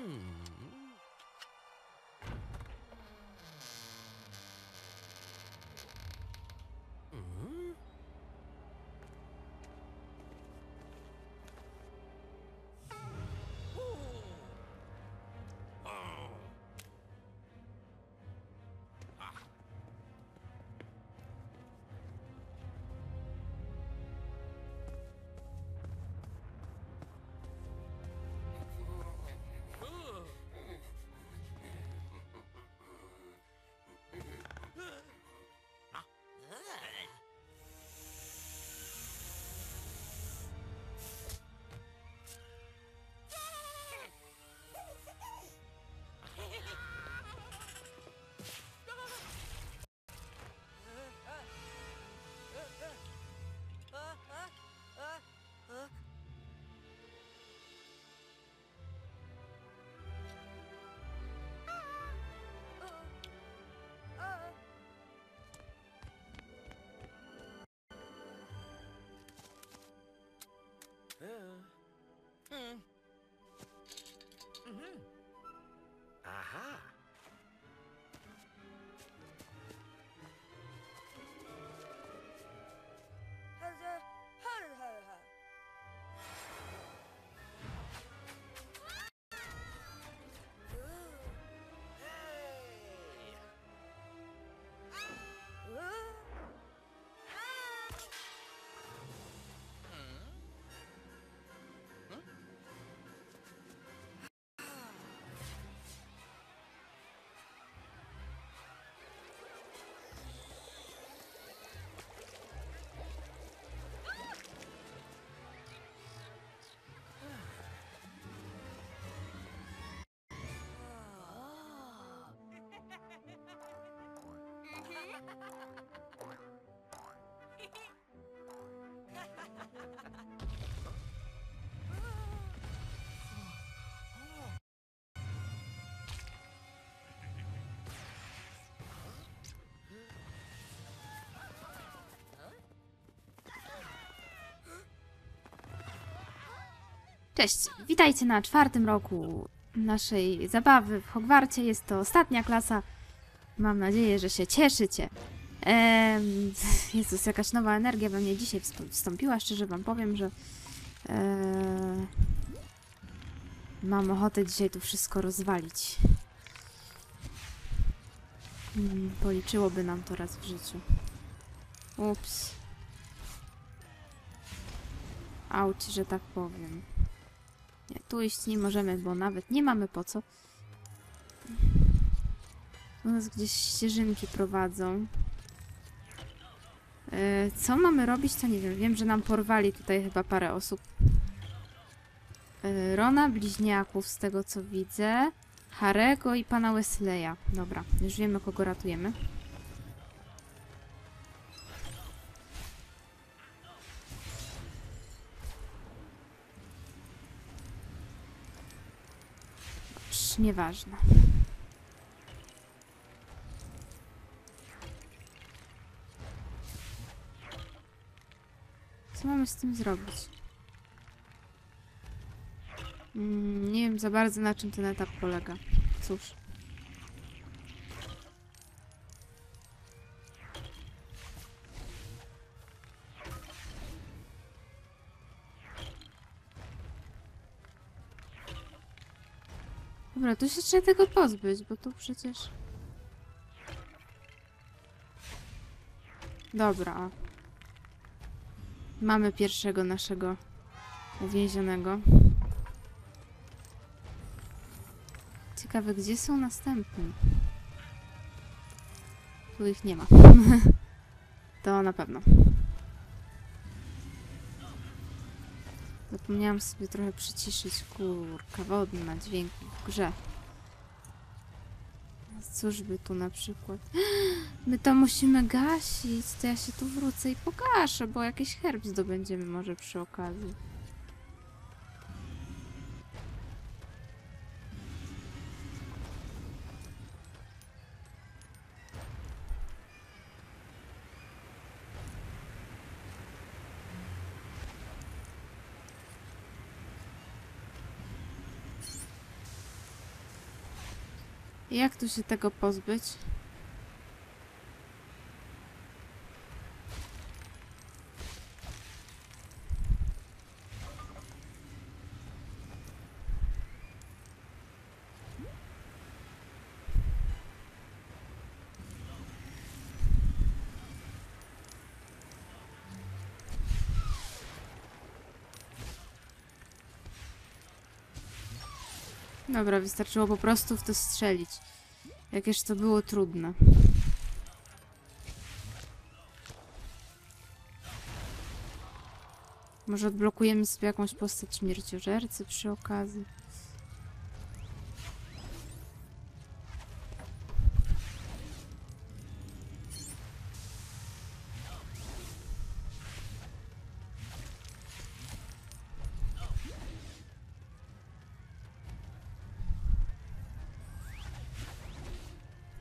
Mm. Aha! Cześć, witajcie na czwartym roku naszej zabawy w Hogwarcie. Jest to ostatnia klasa. Mam nadzieję, że się cieszycie. Ehm, Jezus, jakaś nowa energia we mnie dzisiaj wstą- wstąpiła. Szczerze wam powiem, że eee, mam ochotę dzisiaj tu wszystko rozwalić. Hmm, policzyłoby nam to raz w życiu. Ups. Auć, że tak powiem. Nie, tu iść nie możemy, bo nawet nie mamy po co. U nas gdzieś ścieżynki prowadzą. E, Co mamy robić, to nie wiem. Wiem, że nam porwali tutaj chyba parę osób. E, Rona, bliźniaków, z tego co widzę. Harego i pana Wesleya. Dobra, już wiemy, kogo ratujemy. Nieważne. Co mamy z tym zrobić? Mm, nie wiem za bardzo na czym ten etap polega. Cóż. Dobra, tu się trzeba tego pozbyć, bo tu przecież... Dobra. Mamy pierwszego naszego uwięzionego. Ciekawe, gdzie są następni? Tu ich nie ma. to na pewno. Zapomniałam sobie trochę przyciszyć kurka wodna dźwięki w grze. Cóż by tu na przykład... My to musimy gasić, to ja się tu wrócę i pogaszę, bo jakiś herb zdobędziemy może przy okazji. Jak tu się tego pozbyć? Dobra, wystarczyło po prostu w to strzelić. Jakież to było trudne. Może odblokujemy sobie jakąś postać śmierciożercy przy okazji.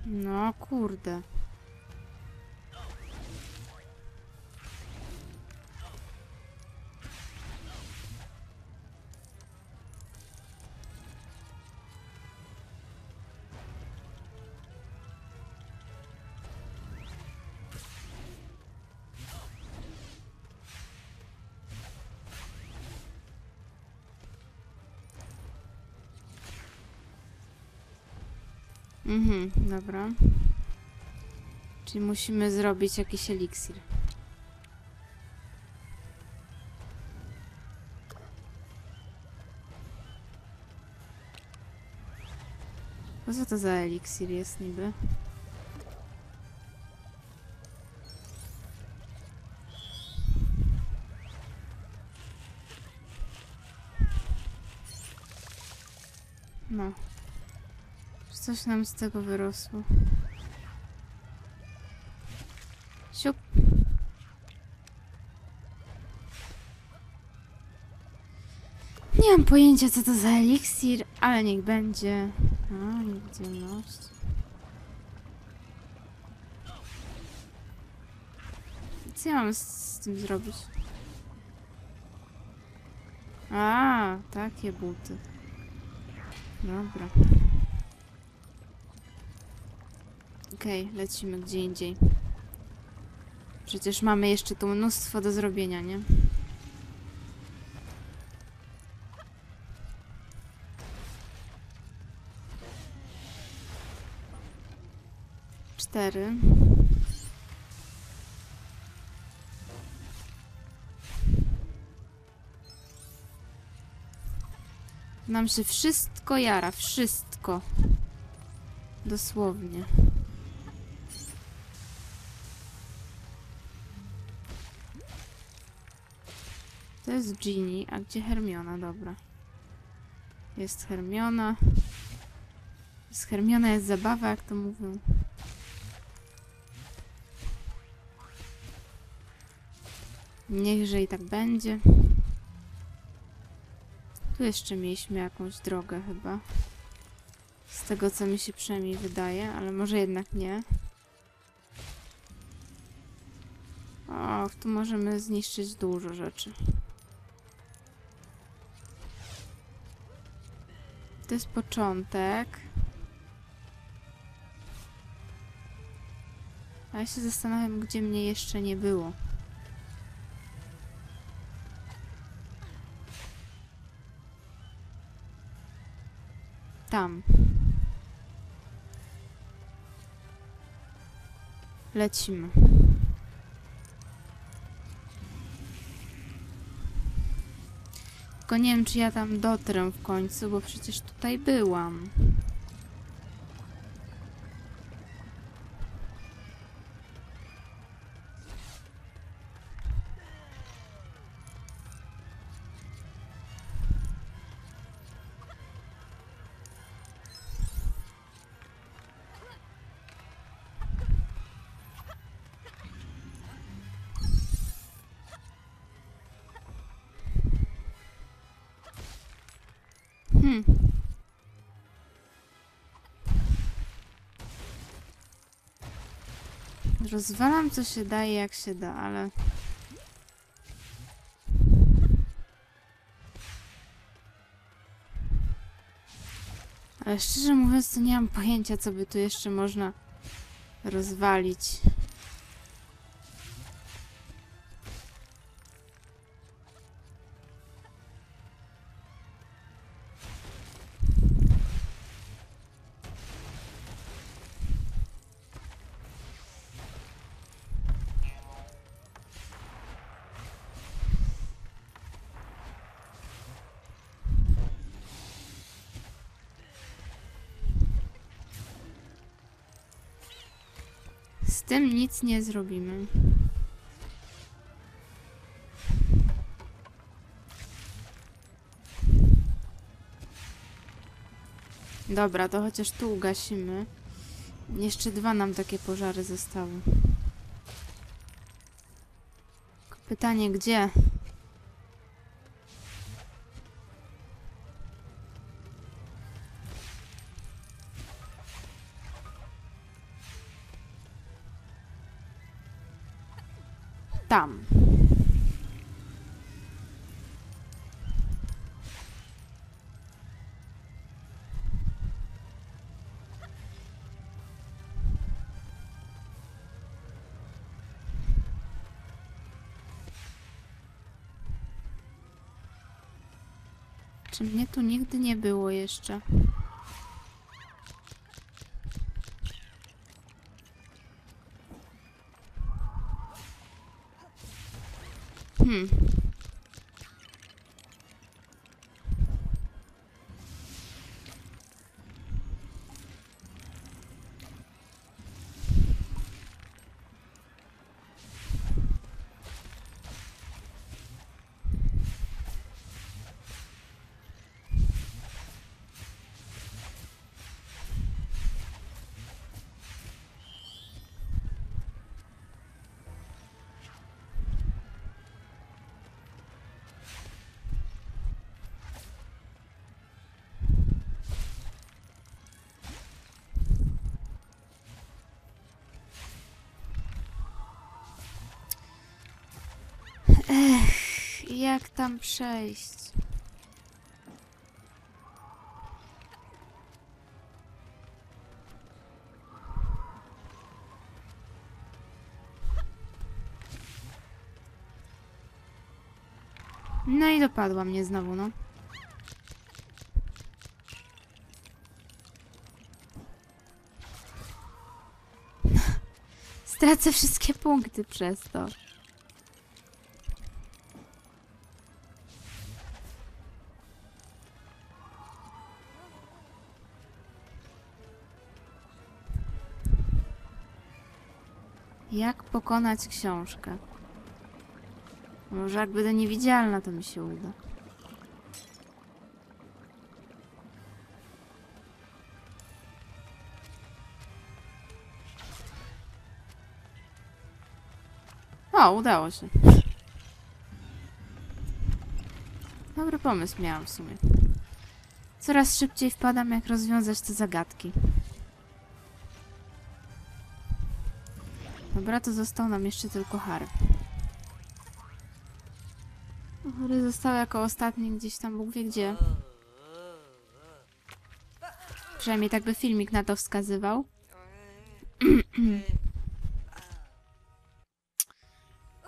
No kurde. Mhm, dobra. Czyli musimy zrobić jakiś eliksir. Co to za eliksir jest niby? No. Coś nam z tego wyrosło. Siup. Nie mam pojęcia co to za eliksir, ale niech będzie. A, niewidzialność. Co ja mam z, z tym zrobić? A, takie buty. Dobra. Okej, lecimy gdzie indziej. Przecież mamy jeszcze tu mnóstwo do zrobienia, nie? Cztery. Nam się wszystko jara, wszystko. Dosłownie. To jest Ginny, a gdzie Hermiona? Dobra. Jest Hermiona. Z Hermiona jest zabawa, jak to mówią. Niechże i tak będzie. Tu jeszcze mieliśmy jakąś drogę chyba. Z tego co mi się przynajmniej wydaje, ale może jednak nie. O, tu możemy zniszczyć dużo rzeczy. To jest początek. A ja się zastanawiam, gdzie mnie jeszcze nie było. Tam. Lecimy. Tylko nie wiem, czy ja tam dotrę w końcu, bo przecież tutaj byłam. Hmm. Rozwalam co się daje jak się da, ale... Ale szczerze mówiąc, to nie mam pojęcia, co by tu jeszcze można rozwalić. Z tym nic nie zrobimy. Dobra, to chociaż tu ugasimy. Jeszcze dwa nam takie pożary zostały. Pytanie gdzie? Czy mnie tu nigdy nie było jeszcze? Hmm. Jak tam przejść? No i dopadła mnie znowu, no. Stracę wszystkie punkty przez to. Jak pokonać książkę? Może jak będę niewidzialna, to mi się uda. O, udało się. Dobry pomysł miałam w sumie. Coraz szybciej wpadam, jak rozwiązać te zagadki. Dobra, to został nam jeszcze tylko Harry. Harry został jako ostatni gdzieś tam, Bóg wie gdzie. Przynajmniej tak by filmik na to wskazywał.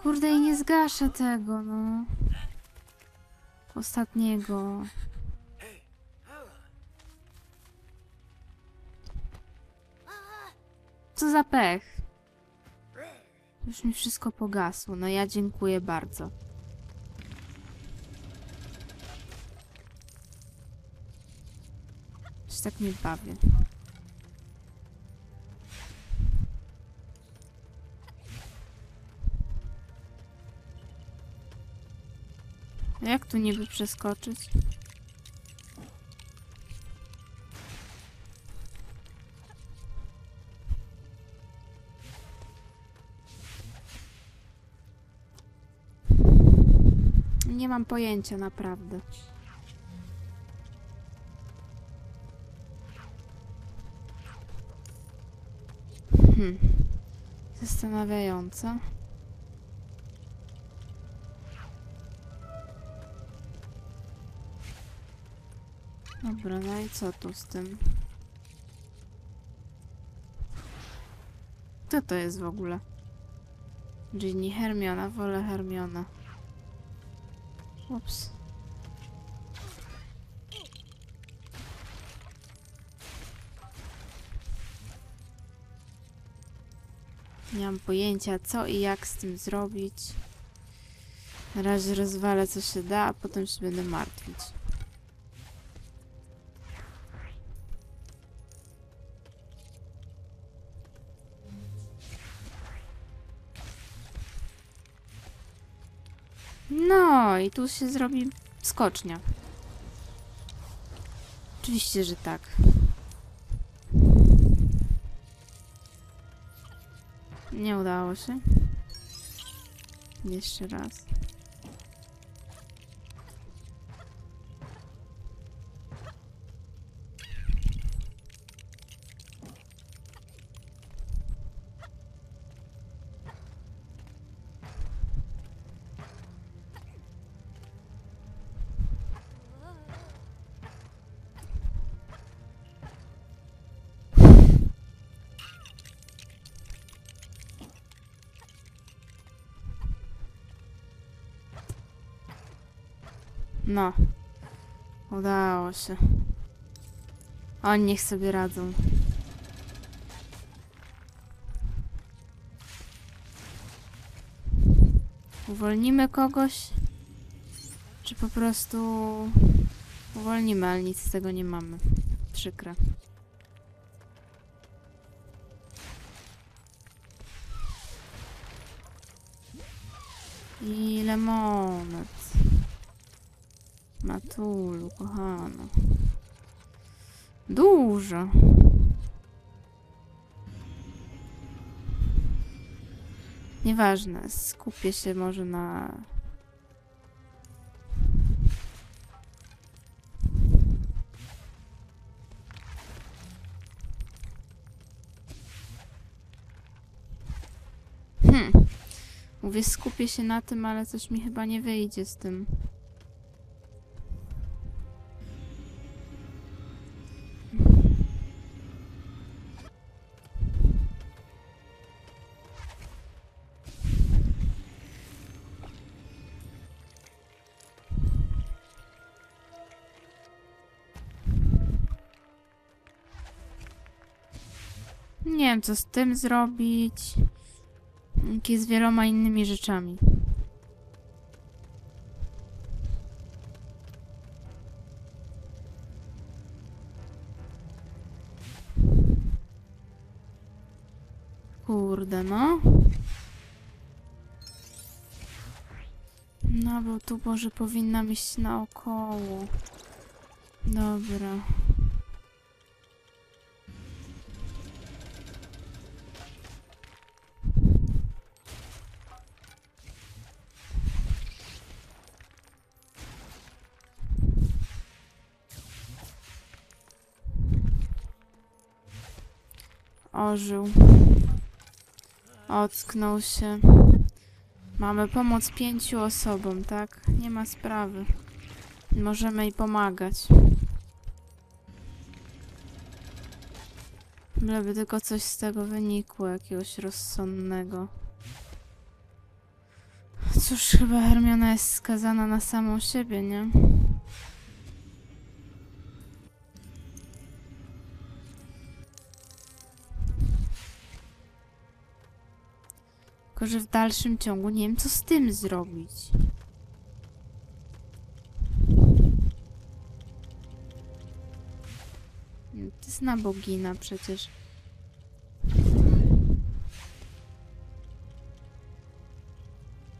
Kurde, i nie zgaszę tego, no. Ostatniego. Co za pech. Już mi wszystko pogasło. No ja dziękuję bardzo. Już tak nie bawię. Jak tu niby przeskoczyć? Mam pojęcia naprawdę. Hmm. Zastanawiające. Dobra, no i co tu z tym? Co to jest w ogóle? Ginny Hermiona, wolę Hermiona. Ups. Nie mam pojęcia co i jak z tym zrobić. Na razie rozwalę co się da, a potem się będę martwić. I tu się zrobi skocznia. Oczywiście, że tak. Nie udało się. Jeszcze raz. No. Udało się. Oni niech sobie radzą. Uwolnimy kogoś? Czy po prostu uwolnimy, ale nic z tego nie mamy. Przykre. Ile monet. Matulu, kochana. Dużo. Nieważne, skupię się może na... Hmm. Mówię, skupię się na tym, ale coś mi chyba nie wyjdzie z tym. Nie wiem, co z tym zrobić. Jak i z wieloma innymi rzeczami. Kurde, no. No, bo tu może powinnam iść naokoło. Dobra. Ożył. Ocknął się. Mamy pomoc pięciu osobom, tak? Nie ma sprawy. Możemy jej pomagać. Byleby tylko coś z tego wynikło, jakiegoś rozsądnego. Cóż, chyba Hermiona jest skazana na samą siebie, nie? Tylko, że w dalszym ciągu nie wiem, co z tym zrobić. To jest nabogina przecież.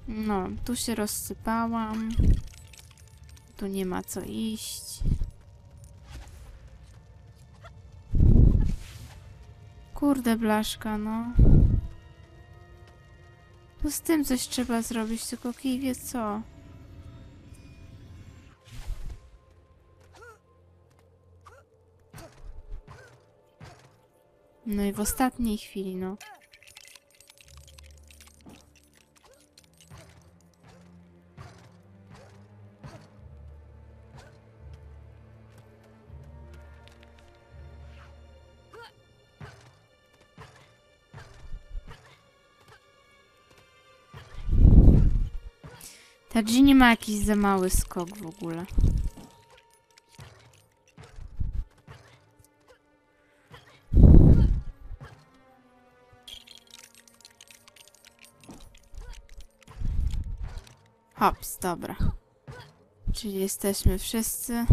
No, tu się rozsypałam. Tu nie ma co iść. Kurde, blaszka, no. To z tym coś trzeba zrobić, tylko kij wie co. No i w ostatniej chwili, no. Ginny ma jakiś za mały skok w ogóle. Hops, dobra. Czyli jesteśmy wszyscy.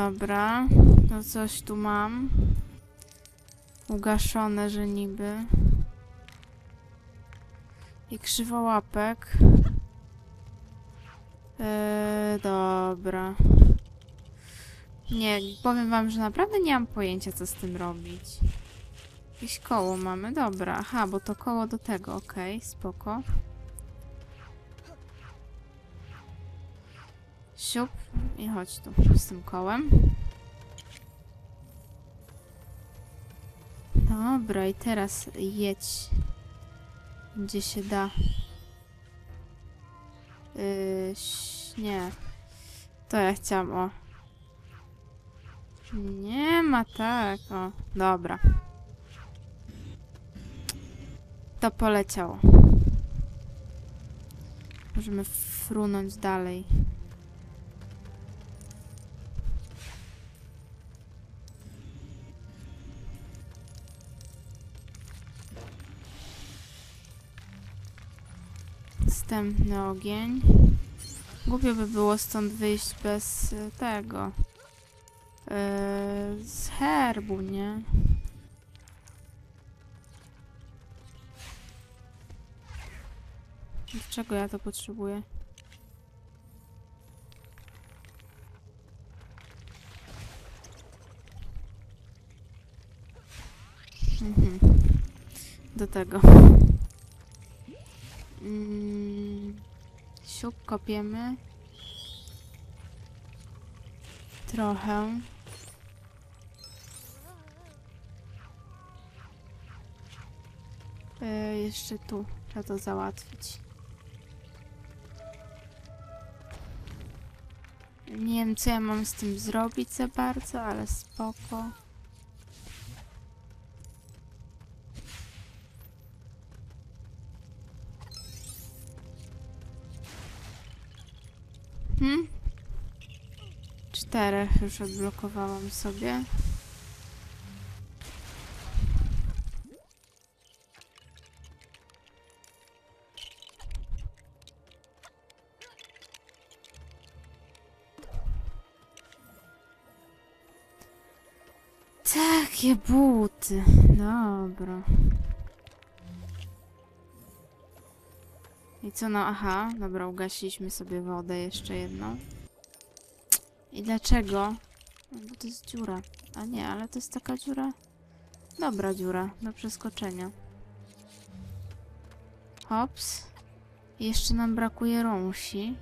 Dobra, to coś tu mam. Ugaszone, że niby. I krzywołapek. Eee, dobra. Nie, powiem wam, że naprawdę nie mam pojęcia, co z tym robić. Jakieś koło mamy, dobra. Aha, bo to koło do tego, okej, spoko. Siup i chodź tu z tym kołem. Dobra, i teraz jedź. Gdzie się da. Yy, nie. To ja chciałam, o. Nie ma tak, o. Dobra. To poleciało. Możemy frunąć dalej. Następny ogień. Głupio by było stąd wyjść bez y, tego. Yy, z herbu, nie? Dlaczego ja to potrzebuję? Mhm. Do tego. Mm, siup kopiemy. Trochę. E, jeszcze tu trzeba to załatwić. Nie wiem, co ja mam z tym zrobić za bardzo, ale spoko. Czterech już odblokowałam sobie. Takie buty. Dobra. I co no, aha, dobra, ugasiliśmy sobie wodę jeszcze jedną. I dlaczego? No, bo to jest dziura. A nie, ale to jest taka dziura. Dobra dziura, do przeskoczenia. Hops. Jeszcze nam brakuje rąsi.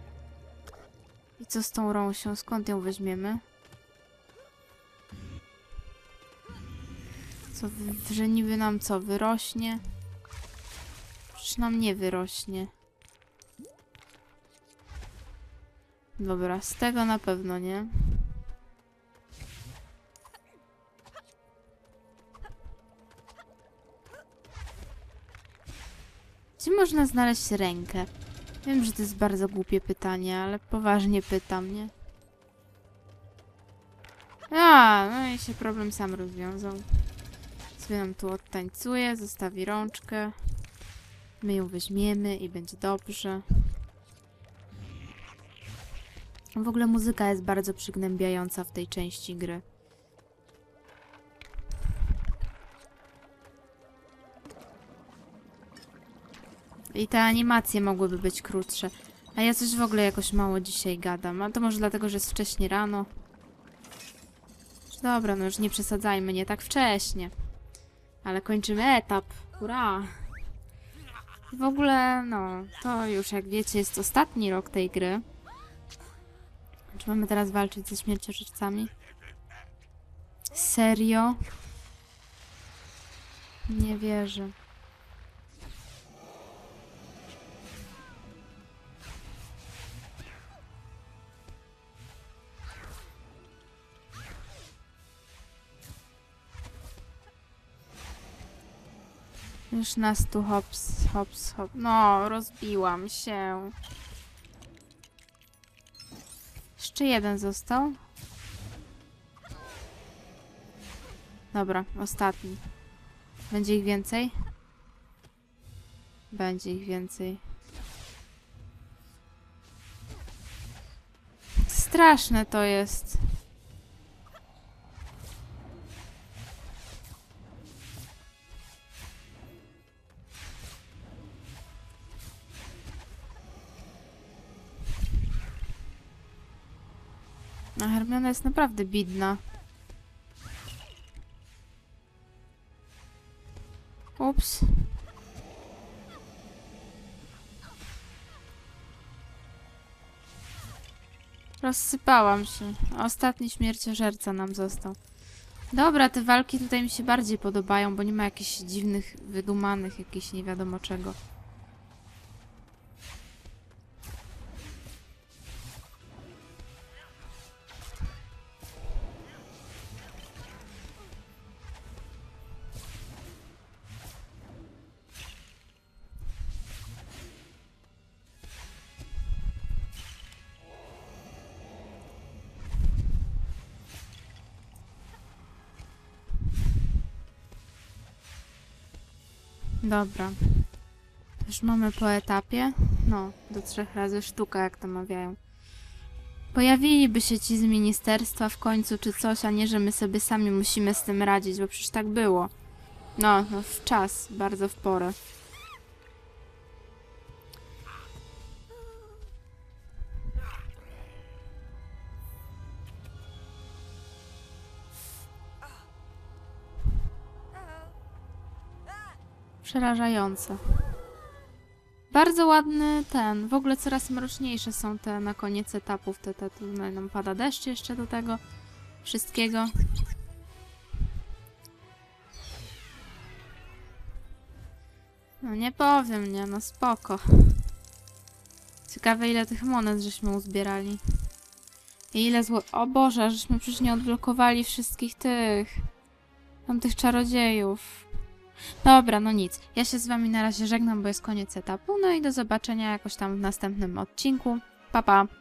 I co z tą rąsią? Skąd ją weźmiemy? Co, że niby nam co, wyrośnie? Przecież nam nie wyrośnie. Dobra, z tego na pewno nie. Gdzie można znaleźć rękę? Wiem, że to jest bardzo głupie pytanie, ale poważnie pytam, nie? A, no i się problem sam rozwiązał. Sobie nam tu odtańcuje, zostawi rączkę. My ją weźmiemy i będzie dobrze. W ogóle muzyka jest bardzo przygnębiająca w tej części gry. I te animacje mogłyby być krótsze. A ja coś w ogóle jakoś mało dzisiaj gadam. A to może dlatego, że jest wcześnie rano. Dobra, no już nie przesadzajmy, nie tak wcześnie. Ale kończymy etap. Hurra! W ogóle, no, to już jak wiecie, jest ostatni rok tej gry. Czy mamy teraz walczyć ze śmierciożercami? Serio? Nie wierzę. Już nas tu hops, hops, hop. No, rozbiłam się. Jeszcze jeden został. Dobra, ostatni. Będzie ich więcej? Będzie ich więcej. Straszne to jest. A Hermiona jest naprawdę bidna. Ups. Rozsypałam się. Ostatni śmierciożerca nam został. Dobra, te walki tutaj mi się bardziej podobają, bo nie ma jakichś dziwnych, wydumanych, jakichś nie wiadomo czego. Dobra. Już mamy po etapie. No, do trzech razy sztuka, jak to mawiają. Pojawiliby się ci z ministerstwa w końcu czy coś, a nie, że my sobie sami musimy z tym radzić, bo przecież tak było. No, no w czas, bardzo w porę. Przerażające. Bardzo ładny ten. W ogóle coraz mroczniejsze są te na koniec etapów. Te, te, tu nam pada deszcz jeszcze do tego wszystkiego. No nie powiem, nie, no spoko. Ciekawe ile tych monet żeśmy uzbierali. I ile zło... O Boże, żeśmy przecież nie odblokowali wszystkich tych... Tam tych czarodziejów. Dobra, no nic. Ja się z wami na razie żegnam, bo jest koniec etapu. No i do zobaczenia jakoś tam w następnym odcinku. Pa, pa!